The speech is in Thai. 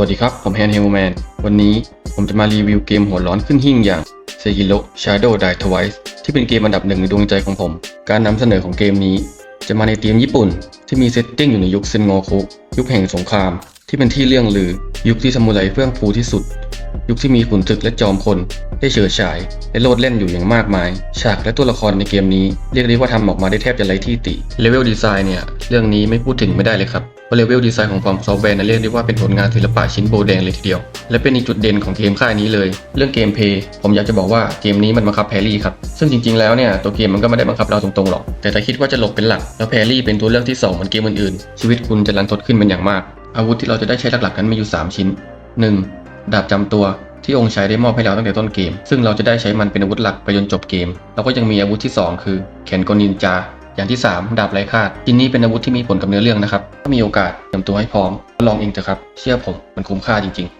วัสดีครับ ผมแฮนเฮลแมน วันนี้ผมจะมารีวิวเกมหัวร้อนขึ้นหิ่งอย่าง Sekiro Shadow Die Twice ที่เป็นเกมอันดับหนึ่งในดวงใจของผม การนำเสนอของเกมนี้ จะมาในธีมญี่ปุ่น ที่มีเซตติ้งอยู่ในยุคเซนโงคุ ยุคแห่งสงคราม ที่เป็นที่เรื่องลือ ยุคที่ซามูไรเฟื่องฟูที่สุด ยุคที่มีขุนศึกและจอมพลได้เฉิดฉายและโลดเล่นอยู่อย่างมากมาย ฉากและตัวละครในเกมนี้เรียกได้ว่าทำออกมาได้แทบจะไร้ที่ติเลเวลดีไซน์เนี่ย เรื่องนี้ไม่พูดถึงไม่ได้เลยครับเพราะเลเวลดีไซน์ของฝั่งซอฟต์แวร์นั้นเรียกได้ว่าเป็นผลงานศิลปะชิ้นโบแดงเลยทีเดียว และเป็นอีกจุดเด่นของเกมค่ายนี้เลย เรื่องเกมเพย์ผมอยากจะบอกว่าเกมนี้มันบังคับแพรี่ครับ ซึ่งจริงๆแล้วเนี่ยตัวเกมมันก็ไม่ได้บังคับเราตรงๆหรอก แต่ถ้าคิดว่าจะหลบเป็นหลักแล้วแพรี่เป็นตัวเลือกที่สองเหมือนเกมอื่นๆ ชีวิตคุณจะรันทดขึ้นเป็นอย่างมาก อาวุธที่เราจะได้ใช้หลักๆนั้นมีอยู่สามชิ้น 1. ดาบจำตัวที่องค์ชายได้มอบให้เราตั้งแต่ต้นเกม ซึ่งเราจะได้ใช้มันเป็นอาวุธหลักไปจนจบเกม เราก็ยังมีอาวุธที่ 2 คือแขนกลนินจา อย่างที่ 3 ดาบไร้คาดชิ้นนี้เป็นอาวุธที่มีผลกับเนื้อเรื่องนะครับ ถ้ามีโอกาสเตรียมตัวให้พร้อมลองเองเถอะครับ เชื่อผมมันคุ้มค่าจริง ๆ